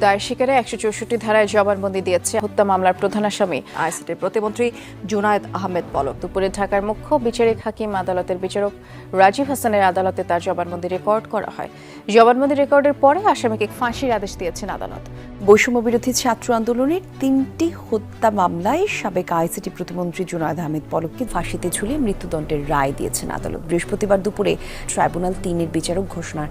দায়ের শিকারে একশো চৌষট্টি ধারায় জবানবন্দি দিয়েছে হত্যা মামলার প্রধান আসামি। আইসিটির প্রতিমন্ত্রী জুনায়েদ আহমেদ পলক। দুপুরে ঢাকার মুখ্য বিচারিক হাকিম আদালতের বিচারক রাজীব হাসানের আদালতে তার জবানবন্দি রেকর্ড করা হয়। জবানবন্দি রেকর্ডের পরে আসামিকে ফাঁসির আদেশ দিয়েছেন আদালত। বৈষম্য বিরোধী ছাত্র আন্দোলনের তিনটি হত্যা মামলায় সাবেক আইসিটি প্রতিমন্ত্রী জুনায়দ আহমেদ পলককে ফাঁসিতে ঝুলিয়ে মৃত্যুদণ্ডের রায় দিয়েছেন আদালত। বৃহস্পতিবার দুপুরে ট্রাইব্যুনাল তিনের বিচারক ঘোষণার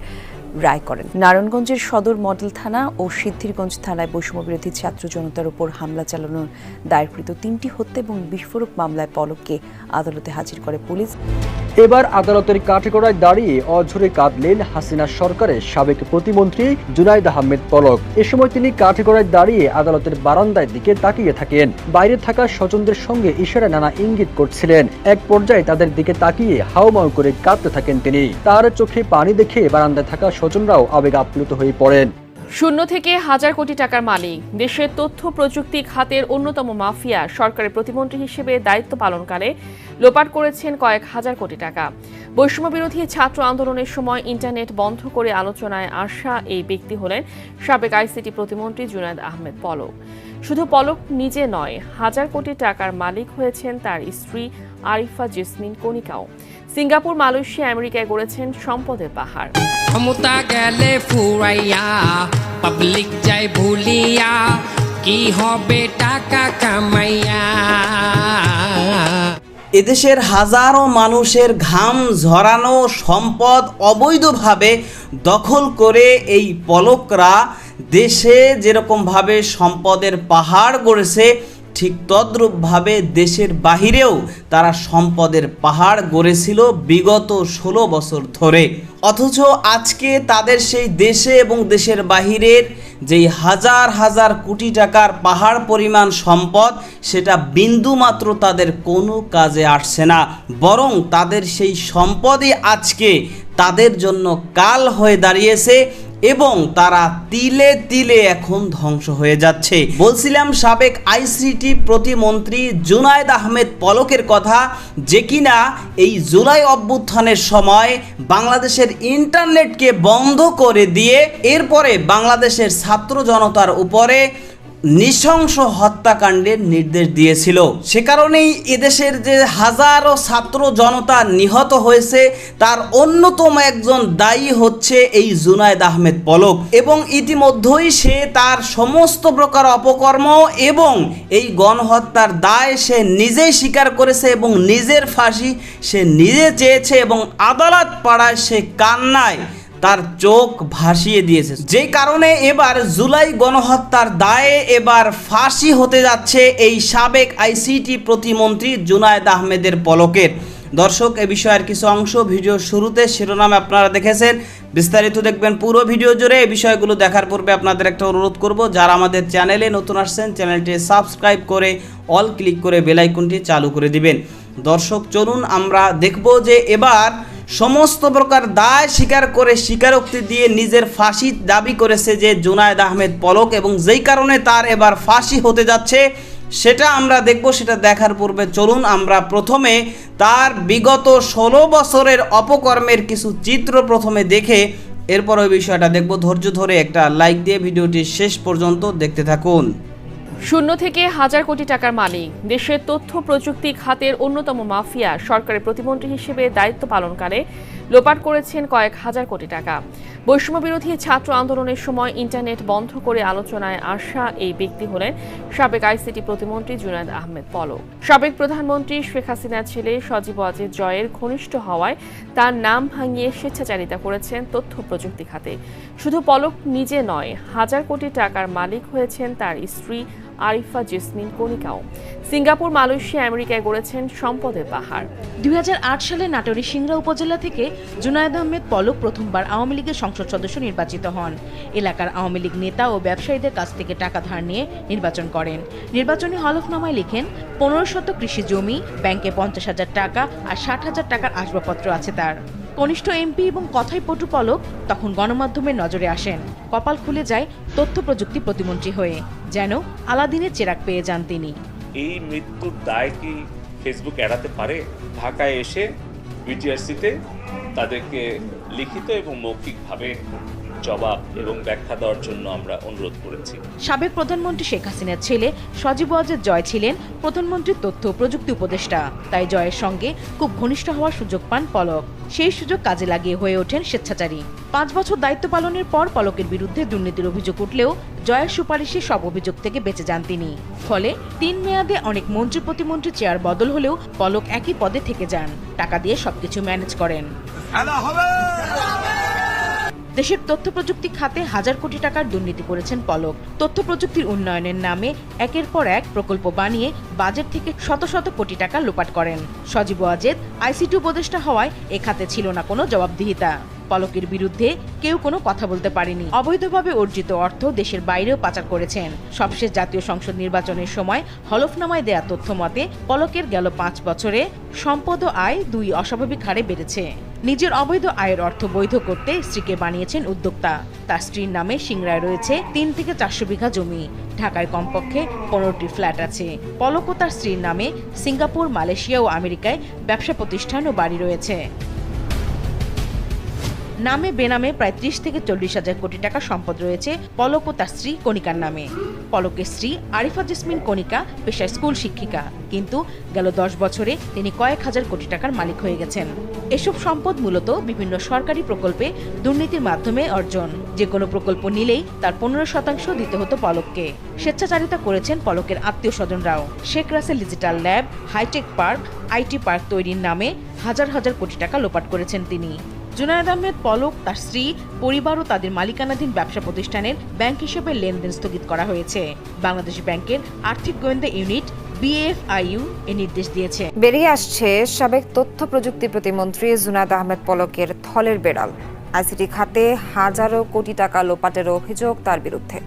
রায় করেন। নারায়ণগঞ্জের সদর মডেল থানা ও সিদ্ধিরগঞ্জ থানায় বৈষম্য বিরোধী ছাত্র জনতার উপর হামলা চালানোর দায়েরকৃত তিনটি হত্যা এবং বিস্ফোরক মামলায় পলককে আদালতে হাজির করে পুলিশ। এবার আদালতের কাঠগড়ায় দাঁড়িয়ে অঝরে কাঁদলেন হাসিনা সরকারের সাবেক প্রতিমন্ত্রী জুনাইদ আহমেদ পলক। এ সময় তিনি কাঠগড়ায় দাঁড়িয়ে আদালতের বারান্দার দিকে তাকিয়ে থাকেন। বাইরে থাকা স্বজনদের সঙ্গে ইশারা নানা ইঙ্গিত করছিলেন। এক পর্যায়ে তাদের দিকে তাকিয়ে হাউমাউ করে কাঁদতে থাকেন তিনি। তার চোখে পানি দেখে বারান্দায় থাকা স্বজনরাও আবেগ আপ্লুত হয়ে পড়েন। শূন্য থেকে হাজার কোটি টাকার মালিক। দেশের তথ্য প্রযুক্তি খাতের অন্যতম মাফিয়া। সরকারের প্রতিমন্ত্রী হিসেবে দায়িত্ব পালনকালে লোপাট করেছেন কয়েক হাজার কোটি টাকা। বৈষম্য বিরোধী ছাত্র আন্দোলনের সময় ইন্টারনেট বন্ধ করে আলোচনায় আসা এই ব্যক্তি হলেন সাবেক আইসিটি প্রতিমন্ত্রী জুনায়দ আহমেদ পলক। শুধু পলক নিজে নয়, হাজার কোটি টাকার মালিক হয়েছেন তার স্ত্রী আরিফা জেসমিন কণিকাও। সিঙ্গাপুর, মালয়েশিয়া, আমেরিকায় গড়েছেন সম্পদের পাহাড়। ক্ষমতা গেলে ফুরাইয়া পাবলিক যাই ভুলিয়া, কি হবে টাকা কামাইয়া? এদেশের হাজারো মানুষের ঘাম ঝরানো সম্পদ অবৈধভাবে দখল করে এই পলকরা দেশে যেরকমভাবে সম্পদের পাহাড় গড়েছে ঠিক তদ্রূপভাবে দেশের বাহিরেও তারা সম্পদের পাহাড় গড়েছিল বিগত ষোলো বছর ধরে। অথচ আজকে তাদের সেই দেশে এবং দেশের বাহিরের যেই হাজার হাজার কোটি টাকার পাহাড় পরিমাণ সম্পদ, সেটা বিন্দুমাত্র তাদের কোনো কাজে আসছে না। বরং তাদের সেই সম্পদই আজকে তাদের জন্য কাল হয়ে দাঁড়িয়েছে। এবং তারা তিলে তিলে এখন ধ্বংস হয়ে যাচ্ছে। বলছিলাম সাবেক আইসিটি প্রতিমন্ত্রী জুনায়দ আহমেদ পলকের কথা যে কিনা এই জুলাই অভ্যুত্থানের সময় বাংলাদেশের ইন্টারনেটকে বন্ধ করে দিয়ে এরপরে বাংলাদেশের ছাত্র জনতার উপরে নৃশংস হত্যাকাণ্ডের নির্দেশ দিয়েছিল। সে কারণেই এদেশের যে হাজারো ছাত্র জনতা নিহত হয়েছে, তার অন্যতম একজন দায়ী হচ্ছে এই জুনায়েদ আহমেদ পলক। এবং ইতিমধ্যেই সে তার সমস্ত প্রকার অপকর্ম এবং এই গণহত্যার দায় সে নিজেই স্বীকার করেছে এবং নিজের ফাঁসি সে নিজে চেয়েছে এবং আদালত পাড়ায় সে কান্নায় তার চোখ ভাসিয়ে দিয়েছে। যে কারণে এবার জুলাই গণহত্যার দায়ে এবার ফাঁসি হতে যাচ্ছে এই সাবেক আইসিটি প্রতিমন্ত্রী জুনায়েদ আহমেদের পলকের। দর্শক, এ বিষয়ের কিছু অংশ ভিডিও শুরুতে শিরোনামে আপনারা দেখেছেন। বিস্তারিত দেখবেন পুরো ভিডিও জুড়ে। এই বিষয়গুলো দেখার পূর্বে আপনাদের একটা অনুরোধ করব, যারা আমাদের চ্যানেলে নতুন আসছেন চ্যানেলটি সাবস্ক্রাইব করে, অল ক্লিক করে বেলাইকনটি চালু করে দিবেন। দর্শক, চলুন আমরা দেখব যে এবার সমস্ত প্রকার দায় স্বীকার করে স্বীকারোক্তি দিয়ে নিজের ফাঁসি দাবি করেছে যে জুনায়েদ আহমেদ পলক এবং যেই কারণে তার এবার ফাঁসি হতে যাচ্ছে, সেটা আমরা দেখব, সেটা দেখার পূর্বে চলুন আমরা প্রথমে তার বিগত ষোলো বছরের অপকর্মের কিছু চিত্র প্রথমে দেখে এরপর ওই বিষয়টা দেখব। ধৈর্য ধরে একটা লাইক দিয়ে ভিডিওটি শেষ পর্যন্ত দেখতে থাকুন। শূন্য থেকে হাজার কোটি টাকার মালিক। দেশের তথ্য প্রযুক্তি খাতের অন্যতম মাফিয়া সরকারের প্রতিমন্ত্রী হিসেবে দায়িত্ব পালনকালে লোপাট করেছেন কয়েক হাজার কোটি টাকা। বৈষম্য বিরোধী ছাত্র আন্দোলনের সময় ইন্টারনেট বন্ধ করে আলোচনায় আসা এই ব্যক্তি হলেন সাবেক আইসিটি প্রতিমন্ত্রী জুনায়দ আহমেদ পলক। সাবেক প্রধানমন্ত্রী শেখ হাসিনার ছেলে সজীব ওয়াজেদ জয়ের ঘনিষ্ঠ হওয়ায় তার নাম ভাঙিয়ে স্বেচ্ছাচারিতা করেছেন তথ্য প্রযুক্তি খাতে। শুধু পলক নিজে নয়, হাজার কোটি টাকার মালিক হয়েছেন তার স্ত্রী আরিফা জেসমিন কণিকাও। সিঙ্গাপুর, মালয়েশিয়া, আমেরিকায় গড়েছেন সম্পদের পাহাড়। দুই সালে নাটোরের সিংড়া উপজেলা থেকে জুনায়দ আহমেদ পলক প্রথমবার আওয়ামী লীগের সংসদ সদস্য নির্বাচিত হন। এলাকার আওয়ামী লীগ নেতা ও ব্যবসায়ীদের কাছ থেকে টাকা ধার নিয়ে নির্বাচন করেন। নির্বাচনী হলফনামায় লিখেন, পনেরো শত কৃষি জমি, ব্যাংকে পঞ্চাশ হাজার টাকা আর ষাট হাজার টাকার আসবাবপত্র আছে তার। কনিষ্ঠ এমপি এবং কথাই পটু পলক তখন গণমাধ্যমের নজরে আসেন। কপাল খুলে যায় তথ্য প্রযুক্তি প্রতিমন্ত্রী হয়ে। যেন আলাদিনের চেরাক পেয়ে যান তিনি। এই মৃত্যুর দায় কি ফেসবুক এড়াতে পারে? ঢাকায় এসে বিটিআরসিতে তাদেরকে লিখিত এবং মৌখিকভাবে জবাব এবং ব্যাখ্যা দেওয়ার জন্য আমরা অনুরোধ করেছি। সাবেক প্রধানমন্ত্রী শেখ হাসিনার ছেলে সজীব ওয়াজেদ জয় ছিলেন প্রধানমন্ত্রীর তথ্য প্রযুক্তি উপদেষ্টা। তাই জয়ের সঙ্গে খুব ঘনিষ্ঠ হওয়ার সুযোগ পান পলক। সেই সুযোগ কাজে লাগিয়ে হয়ে ওঠেন স্বেচ্ছাচারী। পাঁচ বছর দায়িত্ব পালনের পর পলকের বিরুদ্ধে দুর্নীতির অভিযোগ উঠলেও জয়ের সুপারিশে সব অভিযোগ থেকে বেঁচে যান তিনি। ফলে তিন মেয়াদে অনেক মন্ত্রী প্রতিমন্ত্রী চেয়ার বদল হলেও পলক একই পদে থেকে যান। টাকা দিয়ে সবকিছু ম্যানেজ করেন। দেশের তথ্য প্রযুক্তি খাতে হাজার কোটি টাকার দুর্নীতি করেছেন পলক। তথ্য প্রযুক্তির উন্নয়নের নামে একের পর এক প্রকল্প বানিয়ে বাজেট থেকে শত শত কোটি টাকা লোপাট করেন। সজীব ওয়াজেদ আইসিটি উপদেষ্টা হওয়ায় এ খাতে ছিল না কোনো জবাবদিহিতা। পলকের বিরুদ্ধে কেউ কোনো কথা বলতে পারেনি। অবৈধভাবে অর্জিত অর্থ দেশের বাইরেও পাচার করেছেন। সবশেষ জাতীয় সংসদ নির্বাচনের সময় হলফনামায় দেয়া তথ্য মতে, পলকের গেল পাঁচ বছরে সম্পদ আয় দুই অস্বাভাবিক হারে বেড়েছে। নিজের অবৈধ আয়ের অর্থ বৈধ করতে স্ত্রীকে বানিয়েছেন উদ্যোক্তা। তার স্ত্রীর নামে সিংড়ায় রয়েছে তিন থেকে চারশো বিঘা জমি। ঢাকায় কমপক্ষে পনেরোটি ফ্ল্যাট আছে। পলক ও তার স্ত্রীর নামে সিঙ্গাপুর, মালয়েশিয়া ও আমেরিকায় ব্যবসা প্রতিষ্ঠান ও বাড়ি রয়েছে। নামে বেনামে প্রায় ত্রিশ থেকে চল্লিশ হাজার কোটি টাকা সম্পদ রয়েছে পলক ও তার স্ত্রী কণিকার নামে। পলকের স্ত্রী আরিফা জেসমিন কণিকা পেশায় স্কুল শিক্ষিকা। কিন্তু গেল দশ বছরে তিনি কয়েক হাজার কোটি টাকার মালিক হয়ে গেছেন। এসব সম্পদ মূলত বিভিন্ন সরকারি প্রকল্পে দুর্নীতির মাধ্যমে অর্জন। যে কোনো প্রকল্প নিলেই তার পনেরো শতাংশ দিতে হতো পলককে। স্বেচ্ছাচারিতা করেছেন পলকের আত্মীয় স্বজনরাও। Sheikh Russel digital lab, hi tech park, IT park তৈরির নামে হাজার হাজার কোটি টাকা লোপাট করেছেন তিনি। জুনায়দ আহমেদ পলক, তার স্ত্রী পরিবার ও তাদের মালিকানাধীন ব্যবসা প্রতিষ্ঠানের ব্যাংক হিসেবে লেনদেন স্থগিত করা হয়েছে। বাংলাদেশ ব্যাংকের আর্থিক গোয়েন্দা ইউনিট, বিএফআইইউ, এ নির্দেশ দিয়েছে। বেরিয়ে আসছে সাবেক তথ্য প্রযুক্তি প্রতিমন্ত্রী জুনাদ আহমেদ পলকের থলের বেড়াল। আইসিটি খাতে হাজারো কোটি টাকা লোপাটের অভিযোগ তার বিরুদ্ধে।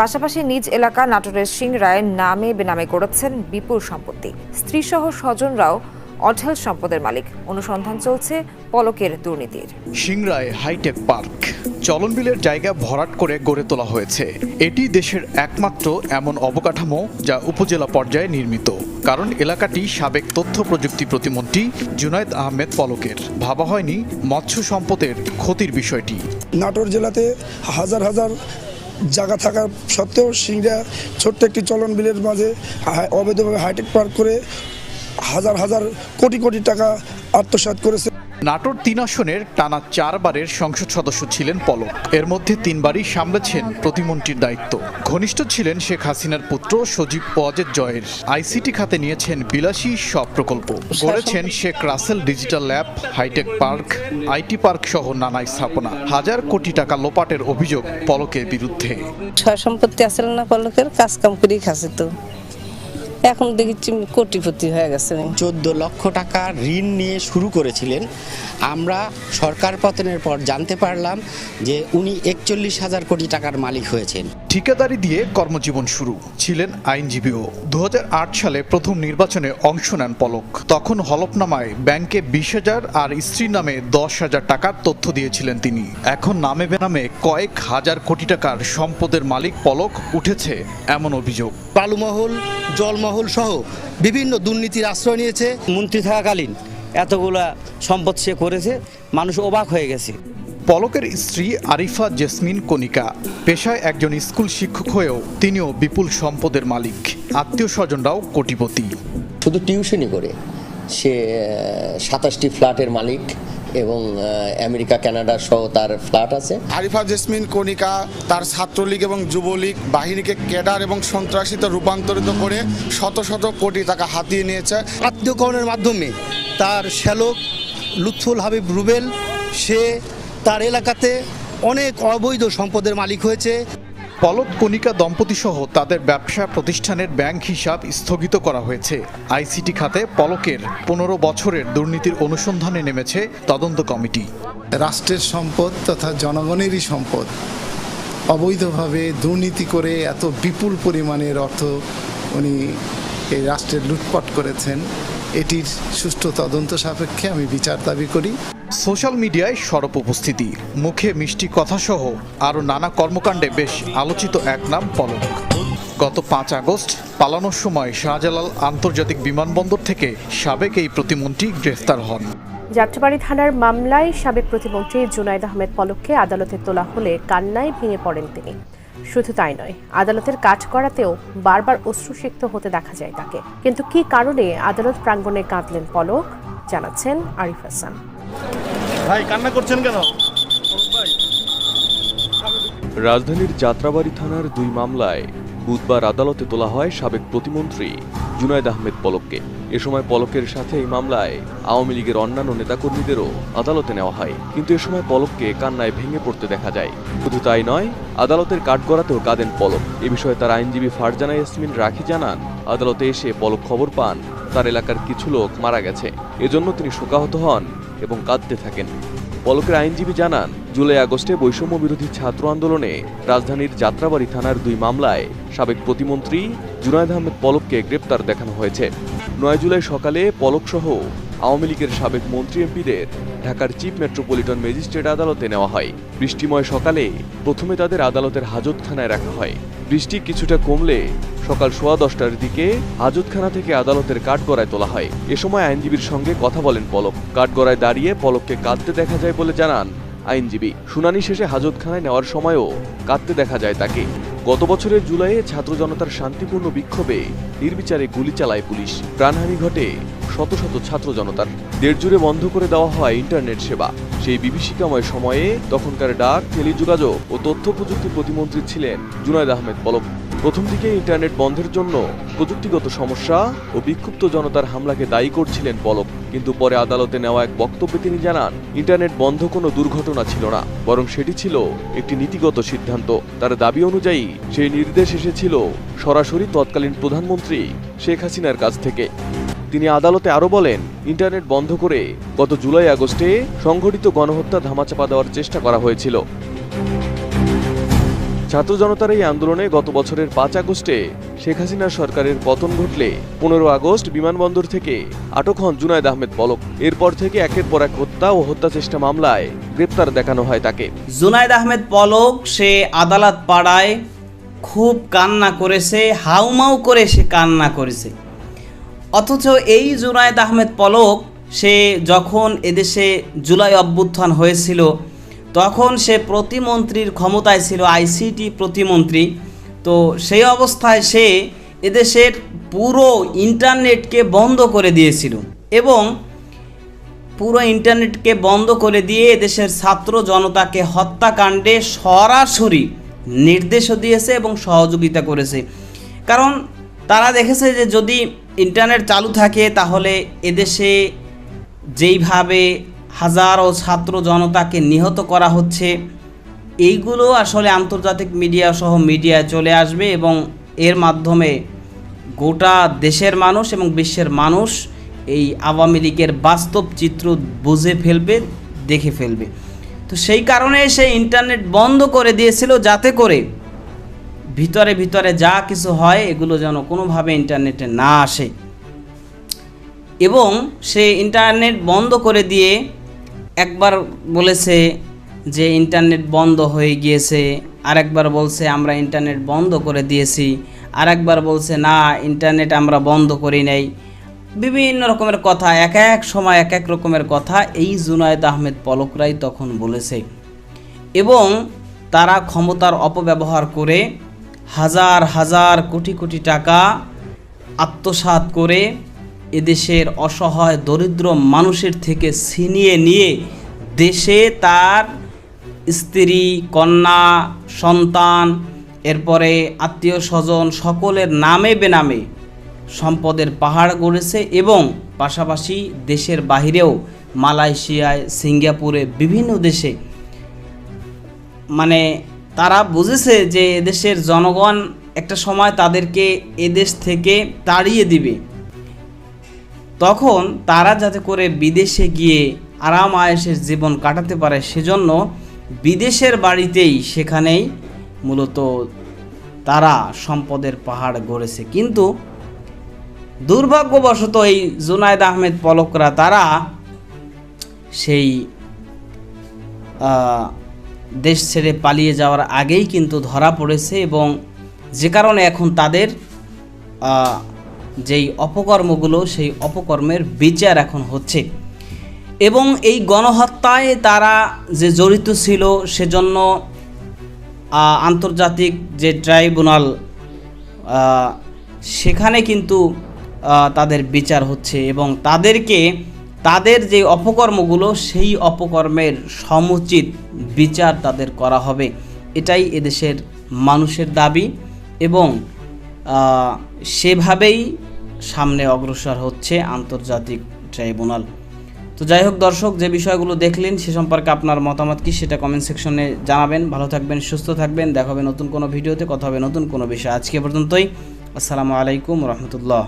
পাশাপাশি নিজ এলাকা নাটোরের সিংরায় নামে বেনামে করেছেন বিপুল সম্পত্তি। স্ত্রীসহ স্বজনরাও অঢেল সম্পদের মালিক। অনুসন্ধান চলছে পলকের দুর্নীতির। সিংরায় হাইটেক পার্ক। চলন বিলের জায়গা ভরাট করে গড়ে তোলা হয়েছে। এটি দেশের একমাত্র এমন অবকাঠামো যা উপজেলা পর্যায়ে নির্মিত। কারণ এলাকাটি সাবেক তথ্য প্রযুক্তি প্রতিমন্ত্রী জুনায়দ আহমেদ পলকের। ভাবা হয়নি মৎস্য সম্পদের ক্ষতির বিষয়টি। নাটোর জেলাতে হাজার হাজার জায়গা থাকা সত্ত্বেও সিংড়া ছোট্ট একটি চলন বিলের মাঝে অবৈধভাবে হাইটেক পার্ক করে হাজার হাজার কোটি কোটি টাকা আত্মসাৎ করেছে। নাটোর তিন আসনের টানা চারবারের সংসদ সদস্য ছিলেন পলক। এর মধ্যে তিনবারই সামলেছেন প্রতিমন্ত্রীর দায়িত্ব। ঘনিষ্ঠ ছিলেন শেখ হাসিনার পুত্র সজীব ওয়াজেদ জয়ের। আইসিটি খাতে নিয়েছেন বিলাসী সব প্রকল্প। গড়েছেন Sheikh Russel digital lab hi tech park IT park সহ নানা স্থাপনা। হাজার কোটি টাকা লোপাটের অভিযোগ পলকের বিরুদ্ধে। সম্পত্তি আসলে না পলকের কাজ কাম করেই খাচ্ছে তো। এখন দেখছি কোটিপতি হয়ে গেছে চোদ্দ লক্ষ টাকা ঋণ নিয়ে শুরু করেছিলেন। আমরা সরকার পতনের পর জানতে পারলাম যে উনি একচল্লিশ হাজার কোটি টাকার মালিক হয়েছেন। ঠিকাদারি দিয়ে কর্মজীবন শুরু ছিলেন আইনজীবীও। দু সালে প্রথম নির্বাচনে অংশ নেন পলক। তখন হলফনামায় ব্যাংকে বিশ হাজার আর স্ত্রীর নামে দশ হাজার টাকার তথ্য দিয়েছিলেন তিনি। এখন নামে বেনামে কয়েক হাজার কোটি টাকার সম্পদের মালিক পলক উঠেছে এমন অভিযোগ। বালুমহল জলমহল সহ বিভিন্ন দুর্নীতির আশ্রয় নিয়েছে। মন্ত্রী থাকাকালীন এতগুলা সম্পদ সে করেছে মানুষ অবাক হয়ে গেছে। পলকের স্ত্রী আরিফা জেসমিন কণিকা পেশায় একজন স্কুল শিক্ষক হয়েও তিনিও বিপুল সম্পদের মালিক। আত্মীয় স্বজনরাও কোটিপতি। শুধু টিউশনই করে সে সাতাশটি ফ্ল্যাটের মালিক এবং আমেরিকা কানাডা সহ তার ফ্ল্যাট আছে। আরিফা জেসমিন কণিকা তার ছাত্রলীগ এবং যুবলীগ বাহিনীকে ক্যাডার এবং সন্ত্রাসীতে রূপান্তরিত করে শত শত কোটি টাকা হাতিয়ে নিয়েছে। আত্মীয়করণের মাধ্যমে তার শ্যালক লুৎফুল হাবিব রুবেল সে তার এলাকাতে অনেক অবৈধ সম্পদের মালিক হয়েছে। পলক কণিকা দম্পতি সহ তাদের ব্যবসা প্রতিষ্ঠানের ব্যাংক হিসাব স্থগিত করা হয়েছে। আইসিটি খাতে পলকের পনেরো বছরের দুর্নীতির অনুসন্ধানে নেমেছে তদন্ত কমিটি। রাষ্ট্রের সম্পদ তথা জনগণেরই সম্পদ অবৈধভাবে দুর্নীতি করে এত বিপুল পরিমাণের অর্থ উনি এই রাষ্ট্রের লুটপাট করেছেন, এটির সুষ্ঠু তদন্ত সাপেক্ষে আমি বিচার দাবি করি। সোশ্যাল মিডিয়ায় সরব উপস্থিতি, মুখে মিষ্টি কথাসহ আরও নানা কর্মকাণ্ডে বেশ আলোচিত এক নাম পলক। গত পাঁচ আগস্ট পালানোর সময় শাহজালাল আন্তর্জাতিক বিমানবন্দর থেকে সাবেক এই প্রতিমন্ত্রী গ্রেফতার হন। যাত্রাবাড়ি থানার মামলায় সাবেক প্রতিমন্ত্রী জুনাইদ আহমেদ পলককে আদালতে তোলা হলে কান্নায় ভেঙে পড়েন তিনি। শুধু তাই নয়, আদালতের কাজ করাতেও বারবার অশ্রুসিক্ত হতে দেখা যায় তাকে। কিন্তু কি কারণে আদালত প্রাঙ্গণে কাঁদলেন পলক? জানাচ্ছেন আরিফ হাসান। ভাই, কান্না করছেন কেন? রাজধানীর যাত্রাবাড়ি থানার দুই মামলায় বুধবার আদালতে তোলা হয় সাবেক প্রতিমন্ত্রী জুনায়দ আহমেদ পলককে। এ সময় পলকের সাথে এই মামলায় আওয়ামী লীগের অন্যান্য নেতাকর্মীদেরও আদালতে নেওয়া হয়। কিন্তু এ সময় পলককে কান্নায় ভেঙে পড়তে দেখা যায়। শুধু তাই নয়, আদালতের কাঠগড়াতেও কাঁদেন পলক। এ বিষয়ে তার আইনজীবী ফারজানা ইয়াসমিন রাখি জানান, আদালতে এসে পলক খবর পান তার এলাকার কিছু লোক মারা গেছে। এজন্য তিনি শোকাহত হন এবং কাঁদতে থাকেন। পলকের আইনজীবী জানান, জুলাই আগস্টে বৈষম্য বিরোধী ছাত্র আন্দোলনে রাজধানীর যাত্রাবাড়ি থানার দুই মামলায় সাবেক প্রতিমন্ত্রী জুনায়দ আহমেদ পলককে গ্রেপ্তার দেখানো হয়েছে। নয় জুলাই সকালে পলকসহ আওয়ামী লীগের সাবেক মন্ত্রী এমপিদের ঢাকার চিফ মেট্রোপলিটন ম্যাজিস্ট্রেট আদালতে নেওয়া হয়। বৃষ্টিময় সকালে প্রথমে তাদের আদালতের হাজতখানায় রাখা হয়। বৃষ্টি কিছুটা কমলে সকাল সোয়া দশটার দিকে হাজতখানা থেকে আদালতের কাঠগড়ায় তোলা হয়। এ সময় আইনজীবীর সঙ্গে কথা বলেন পলক। কাঠগড়ায় দাঁড়িয়ে পলককে কাঁদতে দেখা যায় বলে জানান আইনজীবী। শুনানি শেষে হাজতখানায় নেওয়ার সময়ও কাঁদতে দেখা যায় তাকে। গত বছরের জুলাইয়ে ছাত্র জনতার শান্তিপূর্ণ বিক্ষোভে নির্বিচারে গুলি চালায় পুলিশ। প্রাণহানি ঘটে শত শত ছাত্র জনতার। দেড় জুড়ে বন্ধ করে দেওয়া হয় ইন্টারনেট সেবা। সেই বিভীষিকাময় সময়ে তখনকার ডাক, টেলিযোগাযোগ ও তথ্য প্রযুক্তি প্রতিমন্ত্রী ছিলেন জুনায়দ আহমেদ পলক। প্রথম দিকে ইন্টারনেট বন্ধের জন্য প্রযুক্তিগত সমস্যা ও বিক্ষুব্ধ জনতার হামলাকে দায়ী করছিলেন পলক। কিন্তু পরে আদালতে নেওয়া এক বক্তব্যে তিনি জানান, ইন্টারনেট বন্ধ কোনো দুর্ঘটনা ছিল না, বরং সেটি ছিল একটি নীতিগত সিদ্ধান্ত। তার দাবি অনুযায়ী, সেই নির্দেশ এসেছিল সরাসরি তৎকালীন প্রধানমন্ত্রী শেখ হাসিনার কাছ থেকে। তিনি আদালতে আরও বলেন, ইন্টারনেট বন্ধ করে গত জুলাই আগস্টে সংঘটিত গণহত্যা ধামাচাপা দেওয়ার চেষ্টা করা হয়েছিল। ছাত্র জনতার এই আন্দোলনে গত বছরের পাঁচ আগস্টে শেখ হাসিনার সরকারের পতন ঘটলে পনেরো আগস্ট বিমানবন্দর থেকে আটক হন জুনায়দ আহমেদ পলক এরপর থেকে একের পর এক হত্যা ও হত্যা চেষ্টা মামলায় গ্রেপ্তার দেখানো হয় তাকে। জুনায়দ আহমেদ পলক সে আদালত পাড়ায় খুব কান্না করেছে, হাউমাউ করে সে কান্না করেছে। অথচ এই জুনায়দ আহমেদ পলক সে যখন এদেশে জুলাই অভ্যুত্থান হয়েছিল তখন সে প্রতিমন্ত্রীর ক্ষমতায় ছিল, আইসিটি প্রতিমন্ত্রী। তো সেই অবস্থায় সে এদেশের পুরো ইন্টারনেটকে বন্ধ করে দিয়েছিল এবং পুরো ইন্টারনেটকে বন্ধ করে দিয়ে এদেশের ছাত্র জনতাকে হত্যাকাণ্ডে সরাসরি নির্দেশও দিয়েছে এবং সহযোগিতা করেছে। কারণ তারা দেখেছে যে যদি ইন্টারনেট চালু থাকে তাহলে এদেশে যেইভাবে হাজারো ছাত্র জনতাকে নিহত করা হচ্ছে। এইগুলো আসলে আন্তর্জাতিক মিডিয়া সহ মিডিয়ায় চলে আসবে এবং এর মাধ্যমে গোটা দেশের মানুষ এবং বিশ্বের মানুষ এই আওয়ামী লীগের বাস্তব চিত্র বুঝে ফেলবে, দেখে ফেলবে। তো সেই কারণে সে ইন্টারনেট বন্ধ করে দিয়েছিল যাতে করে ভিতরে ভিতরে যা কিছু হয় এগুলো যেন কোনোভাবে ইন্টারনেটে না আসে। এবং সে ইন্টারনেট বন্ধ করে দিয়ে একবার বলেছে যে ইন্টারনেট বন্ধ হয়ে গিয়েছে, আরেকবার বলছে আমরা ইন্টারনেট বন্ধ করে দিয়েছি, আরেকবার বলছে না ইন্টারনেট আমরা বন্ধ করি নাই। বিভিন্ন রকমের কথা, এক এক সময় এক এক রকমের কথা এই জুনায়েদ আহমেদ পলকরাই তখন বলেছে। এবং তারা ক্ষমতার অপব্যবহার করে হাজার হাজার কোটি কোটি টাকা আত্মসাৎ করে এদেশের অসহায়, দরিদ্র মানুষের থেকে ছিনিয়ে নিয়ে দেশে তার স্ত্রী, কন্যা, সন্তান, এরপরে আত্মীয় স্বজন সকলের নামে বেনামে সম্পদের পাহাড় গড়েছে এবং পাশাপাশি দেশের বাহিরেও মালয়েশিয়ায়, সিঙ্গাপুরে, বিভিন্ন দেশে মানে তারা বুঝেছে যে এদেশের জনগণ একটা সময় তাদেরকে এদেশ থেকে তাড়িয়ে দিবে। তখন তারা যাতে করে বিদেশে গিয়ে আরাম আয়েসের জীবন কাটাতে পারে সেজন্য বিদেশের বাড়িতেই সেখানেই মূলত তারা সম্পদের পাহাড় গড়েছে। কিন্তু দুর্ভাগ্যবশত এই জুনায়দ আহমেদ পলকরা তারা সেই দেশ ছেড়ে পালিয়ে যাওয়ার আগেই কিন্তু ধরা পড়েছে এবং যে কারণে এখন তাদের যেই অপকর্মগুলো, সেই অপকর্মের বিচার এখন হচ্ছে। এবং এই গণহত্যায় তারা যে জড়িত ছিল, সেজন্য আন্তর্জাতিক যে ট্রাইব্যুনাল সেখানে কিন্তু তাদের বিচার হচ্ছে এবং তাদেরকে, তাদের যে অপকর্মগুলো, সেই অপকর্মের সমুচিত বিচার তাদের করা হবে। এটাই এদেশের মানুষের দাবি এবং সেভাবেই সামনে অগ্রসর হচ্ছে আন্তর্জাতিক ট্রাইব্যুনাল। তো যাই হোক দর্শক, যে বিষয়গুলো দেখলেন সে সম্পর্কে আপনার মতামত কি সেটা কমেন্ট সেকশনে জানাবেন। ভালো থাকবেন, সুস্থ থাকবেন। দেখা হবে নতুন কোনো ভিডিওতে, কথা হবে নতুন কোনো বিষয়। আজকে পর্যন্তই। আসসালামু আলাইকুম রহমতুল্লাহ।